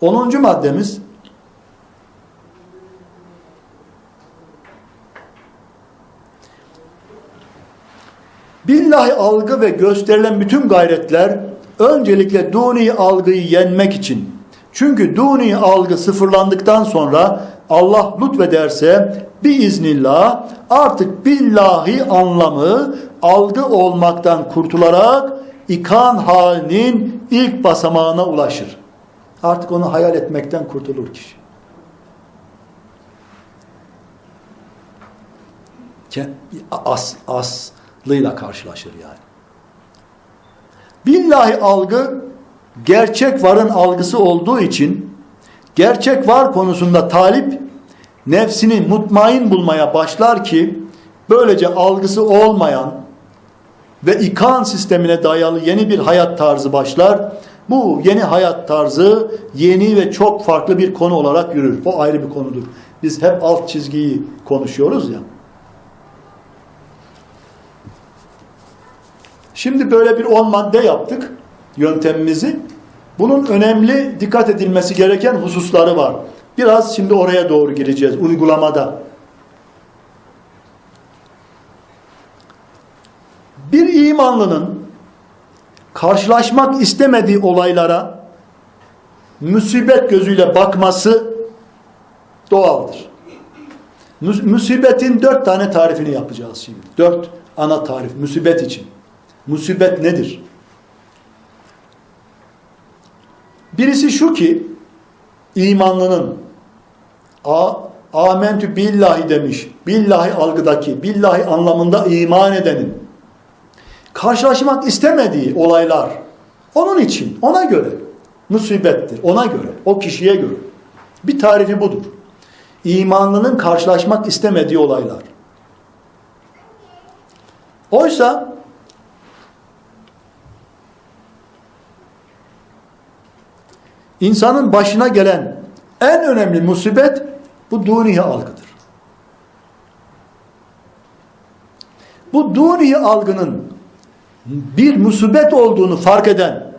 10. maddemiz Billahi algı ve gösterilen bütün gayretler öncelikle duni algıyı yenmek için. Çünkü duni algı sıfırlandıktan sonra Allah lütfederse biiznillah artık billahi anlamı algı olmaktan kurtularak ikan halinin ilk basamağına ulaşır. Artık onu hayal etmekten kurtulur kişi. As, aslıyla karşılaşır yani. Billahi algı gerçek varın algısı olduğu için gerçek var konusunda talip nefsini mutmain bulmaya başlar ki böylece algısı olmayan ve ikan sistemine dayalı yeni bir hayat tarzı başlar. Bu yeni hayat tarzı yeni ve çok farklı bir konu olarak yürür. O ayrı bir konudur. Biz hep alt çizgiyi konuşuyoruz ya. Şimdi böyle bir 10 madde yaptık yöntemimizi. Bunun önemli dikkat edilmesi gereken hususları var. Biraz şimdi oraya doğru gireceğiz uygulamada. Bir imanlının karşılaşmak istemediği olaylara musibet gözüyle bakması doğaldır. Mus- Musibetin dört tane tarifini yapacağız şimdi. Dört ana tarif musibet için. Musibet nedir? Birisi şu ki imanlının a, amentü billahi demiş. Billahi algıdaki, billahi anlamında iman edenin karşılaşmak istemediği olaylar onun için, ona göre musibettir. Ona göre, o kişiye göre. Bir tarifi budur. İmanlının karşılaşmak istemediği olaylar. Oysa insanın başına gelen en önemli musibet bu duniye algıdır. Bu duniye algının bir musibet olduğunu fark eden,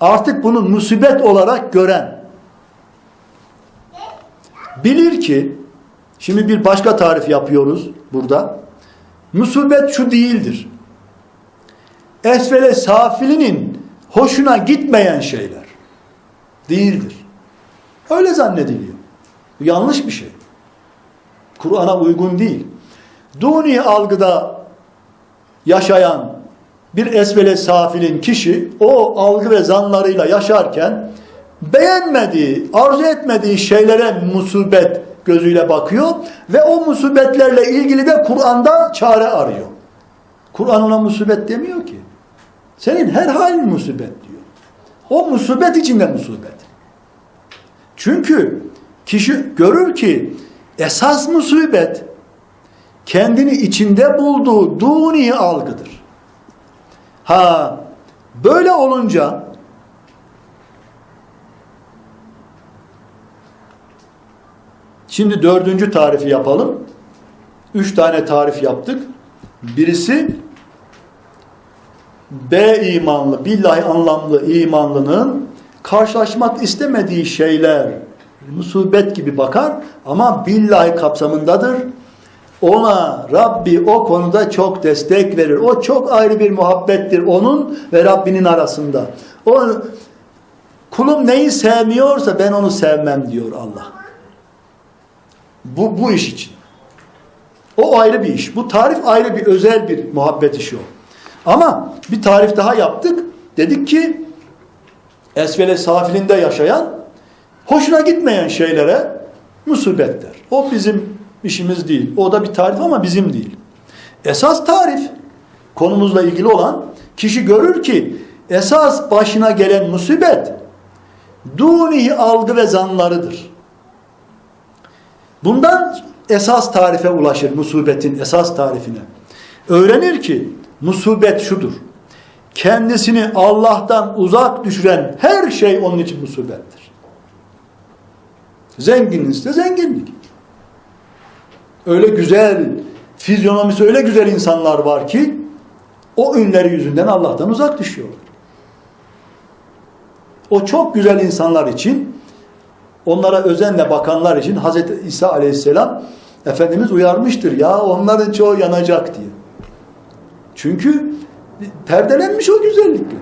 artık bunu musibet olarak gören, bilir ki, şimdi bir başka tarif yapıyoruz burada, musibet şu değildir. Esfele safilinin hoşuna gitmeyen şeyler değildir. Öyle zannediliyor. Bu yanlış bir şey. Kur'an'a uygun değil. Duni algıda yaşayan bir esvele safilin kişi o algı ve zanlarıyla yaşarken beğenmediği, arzu etmediği şeylere musibet gözüyle bakıyor ve o musibetlerle ilgili de Kur'an'da çare arıyor. Kur'an ona musibet demiyor ki. Senin her halin musibet diyor. O musibet içinde musibet. Çünkü kişi görür ki esas musibet kendini içinde bulduğu duni algıdır. Ha böyle olunca şimdi dördüncü tarifi yapalım. Üç tane tarif yaptık. Birisi B imanlı, billahi anlamlı imanlının karşılaşmak istemediği şeyler musibet gibi bakar ama billahi kapsamındadır. Ona Rabbi o konuda çok destek verir. O çok ayrı bir muhabbettir onun ve Rabbinin arasında. O kulum neyi sevmiyorsa ben onu sevmem diyor Allah. Bu, bu iş için. O ayrı bir iş. Bu tarif ayrı bir özel bir muhabbet işi o. Ama bir tarif daha yaptık. Dedik ki esvele safilinde yaşayan hoşuna gitmeyen şeylere musibetler. O bizim işimiz değil. O da bir tarif ama bizim değil. Esas tarif konumuzla ilgili olan kişi görür ki esas başına gelen musibet dunihi algı ve zanlarıdır. Bundan esas tarife ulaşır musibetin esas tarifine. Öğrenir ki musibet şudur. Kendisini Allah'tan uzak düşüren her şey onun için musibettir. Zenginlikse zenginlik. Öyle güzel, fizyonomisi öyle güzel insanlar var ki o ünleri yüzünden Allah'tan uzak düşüyorlar. O çok güzel insanlar için, onlara özenle bakanlar için Hazreti İsa aleyhisselam Efendimiz uyarmıştır. Ya onların çoğu yanacak diye. Çünkü perdelenmiş o güzellikle.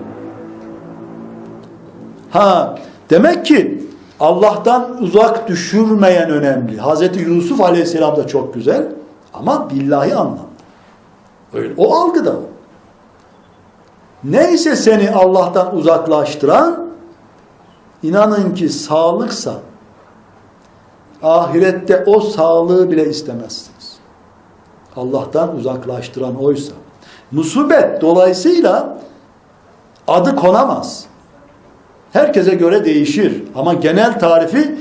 Ha, demek ki Allah'tan uzak düşürmeyen önemli. Hazreti Yusuf Aleyhisselam da çok güzel ama billahi anlamda. Öyle, o algıda o. Neyse seni Allah'tan uzaklaştıran inanın ki sağlıksa ahirette o sağlığı bile istemezsiniz. Allah'tan uzaklaştıran oysa. Musibet dolayısıyla adı konamaz. Herkese göre değişir ama genel tarifi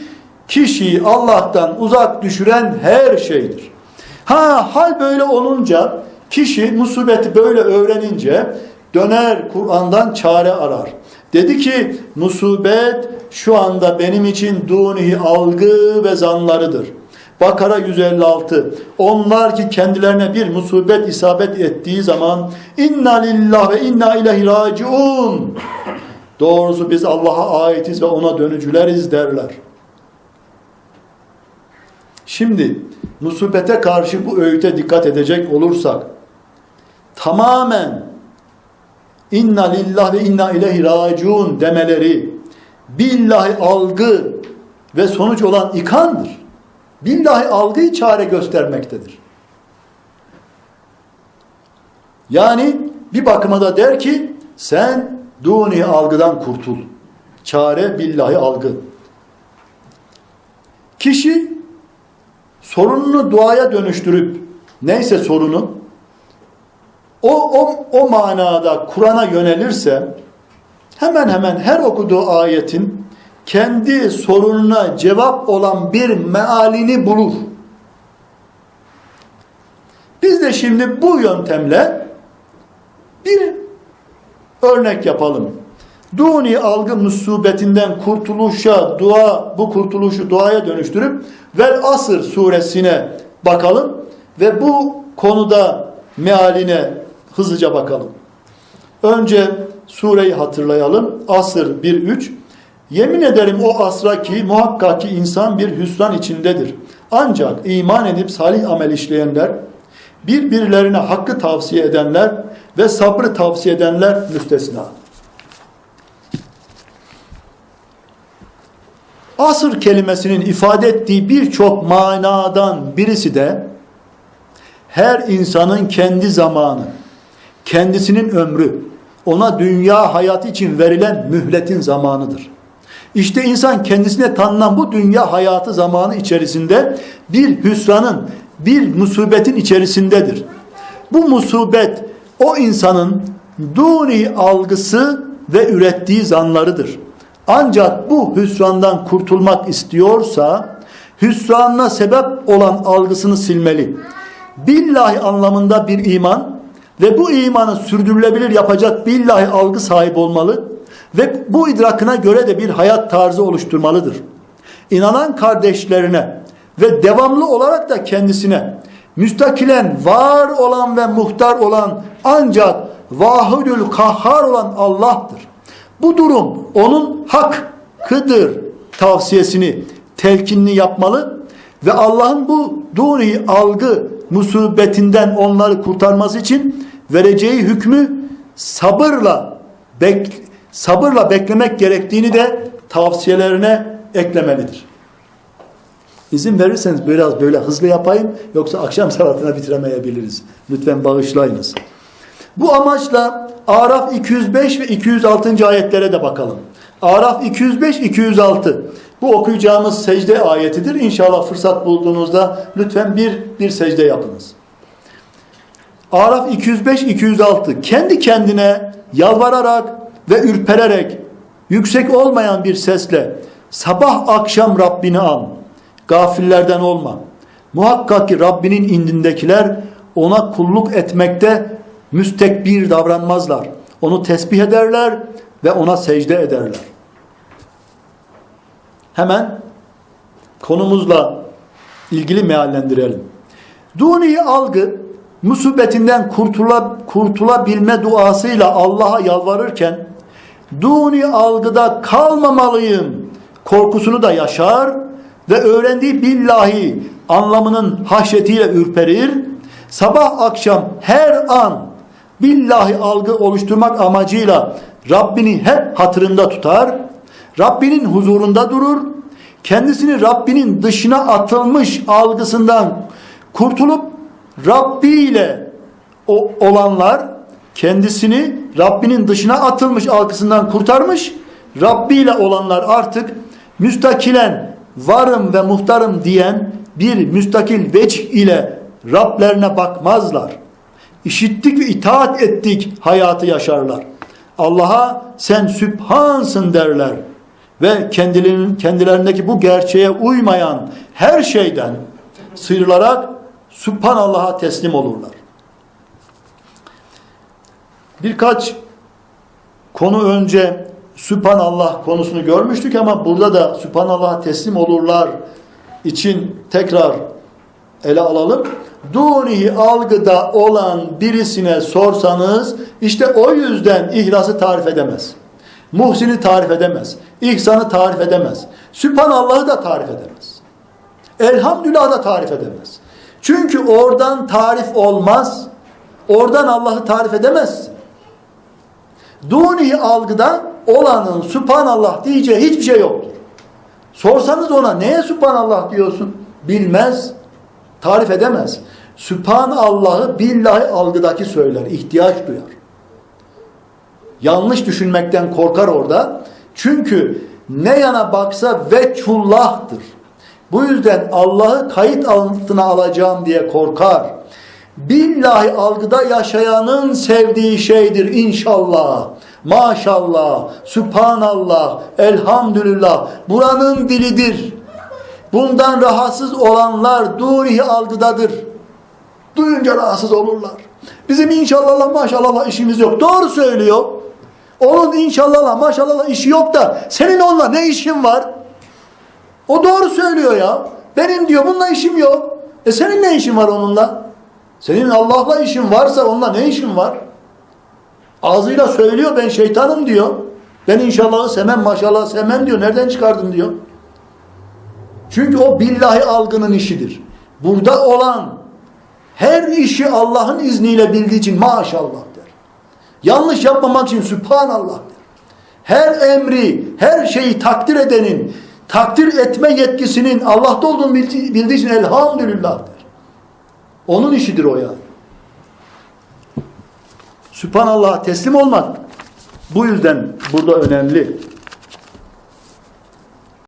kişiyi Allah'tan uzak düşüren her şeydir. Ha hal böyle olunca kişi musibeti böyle öğrenince döner Kur'an'dan çare arar. Dedi ki musibet şu anda benim için dunihi algı ve zanlarıdır. Bakara 156 Onlar ki kendilerine bir musibet isabet ettiği zaman inna lillah ve inna ilahi raciun Doğrusu biz Allah'a aitiz ve ona dönücüleriz derler. Şimdi musibete karşı bu öğüte dikkat edecek olursak tamamen inna lillah ve inna ileyhi raciun demeleri billahi algı ve sonuç olan ikandır. Billahi algıyı çare göstermektedir. Yani bir bakıma da der ki sen duni algıdan kurtul. Çare billahi algı. Kişi sorununu duaya dönüştürüp neyse sorunu o, o, o manada Kur'an'a yönelirse hemen hemen her okuduğu ayetin kendi sorununa cevap olan bir mealini bulur. Biz de şimdi bu yöntemle bir örnek yapalım. Duni algı musibetinden kurtuluşa dua bu kurtuluşu duaya dönüştürüp Vel Asır suresine bakalım ve bu konuda mealine hızlıca bakalım. Önce sureyi hatırlayalım. Asır 1-3 Yemin ederim o asra ki muhakkak ki insan bir hüsran içindedir. Ancak iman edip salih amel işleyenler, birbirlerine hakkı tavsiye edenler ve sabrı tavsiye edenler müstesna. Asır kelimesinin ifade ettiği birçok manadan birisi de her insanın kendi zamanı, kendisinin ömrü, ona dünya hayatı için verilen mühletin zamanıdır. İşte insan kendisine tanınan bu dünya hayatı zamanı içerisinde bir hüsranın, bir musibetin içerisindedir. Bu musibet o insanın duni algısı ve ürettiği zanlarıdır. Ancak bu hüsrandan kurtulmak istiyorsa hüsranına sebep olan algısını silmeli. Billahi anlamında bir iman ve bu imanı sürdürülebilir yapacak billahi algı sahibi olmalı ve bu idrakına göre de bir hayat tarzı oluşturmalıdır. İnanan kardeşlerine ve devamlı olarak da kendisine müstakilen var olan ve muhtar olan ancak vahidül kahhar olan Allah'tır. Bu durum onun hakkıdır tavsiyesini, telkinini yapmalı ve Allah'ın bu duni algı musibetinden onları kurtarması için vereceği hükmü sabırla bek, sabırla beklemek gerektiğini de tavsiyelerine eklemelidir. İzin verirseniz biraz böyle hızlı yapayım yoksa akşam salatına bitiremeyebiliriz. Lütfen bağışlayınız. Bu amaçla Araf 205 ve 206. ayetlere de bakalım. Araf 205 206. Bu okuyacağımız secde ayetidir. İnşallah fırsat bulduğunuzda lütfen bir bir secde yapınız. Araf 205 206. Kendi kendine yalvararak ve ürpererek yüksek olmayan bir sesle sabah akşam Rabbini an. Gafillerden olma. Muhakkak ki Rabbinin indindekiler ona kulluk etmekte müstekbir davranmazlar. Onu tesbih ederler ve ona secde ederler. Hemen konumuzla ilgili meallendirelim. Duni algı musibetinden kurtula, kurtulabilme duasıyla Allah'a yalvarırken duni algıda kalmamalıyım korkusunu da yaşar ve öğrendiği billahi anlamının haşyetiyle ürperir. Sabah akşam her an billahi algı oluşturmak amacıyla Rabbini hep hatırında tutar. Rabbinin huzurunda durur. Kendisini Rabbinin dışına atılmış algısından kurtulup Rabbi ile olanlar kendisini Rabbinin dışına atılmış algısından kurtarmış. Rabbi ile olanlar artık müstakilen varım ve muhtarım diyen bir müstakil vecih ile Rablerine bakmazlar. İşittik ve itaat ettik hayatı yaşarlar. Allah'a sen sübhansın derler ve kendilerinin kendilerindeki bu gerçeğe uymayan her şeyden sıyrılarak Subhanallah'a teslim olurlar. Birkaç konu önce Sübhanallah konusunu görmüştük ama burada da Sübhanallah'a teslim olurlar için tekrar ele alalım. Dunihi algıda olan birisine sorsanız işte o yüzden ihlası tarif edemez. Muhsin'i tarif edemez. İhsanı tarif edemez. Sübhanallah'ı da tarif edemez. Elhamdülillah da tarif edemez. Çünkü oradan tarif olmaz. Oradan Allah'ı tarif edemezsin. Duni algıda olanın Subhanallah diyeceği hiçbir şey yoktur. Sorsanız ona neye Subhanallah diyorsun? Bilmez. Tarif edemez. Sübhanallah'ı billahi algıdaki söyler. ihtiyaç duyar. Yanlış düşünmekten korkar orada. Çünkü ne yana baksa veçhullah'tır. Bu yüzden Allah'ı kayıt altına alacağım diye korkar. Billahi algıda yaşayanın sevdiği şeydir inşallah. Maşallah, Sübhanallah, Elhamdülillah. Buranın dilidir. Bundan rahatsız olanlar dunihi algıdadır. Duyunca rahatsız olurlar. Bizim inşallah maşallah işimiz yok. Doğru söylüyor. Onun inşallah maşallah işi yok da senin onunla ne işin var? O doğru söylüyor ya. Benim diyor bununla işim yok. E senin ne işin var onunla? Senin Allah'la işin varsa onunla ne işin var? Ağzıyla söylüyor ben şeytanım diyor. Ben inşallahı sevmem maşallah sevmem diyor. Nereden çıkardın diyor. Çünkü o billahi algının işidir. Burada olan her işi Allah'ın izniyle bildiği için maşallah der. Yanlış yapmamak için Sübhanallah der. Her emri, her şeyi takdir edenin, takdir etme yetkisinin Allah'ta olduğunu bildiği, için elhamdülillah der. Onun işidir o yani. Sübhanallah'a teslim olmak bu yüzden burada önemli.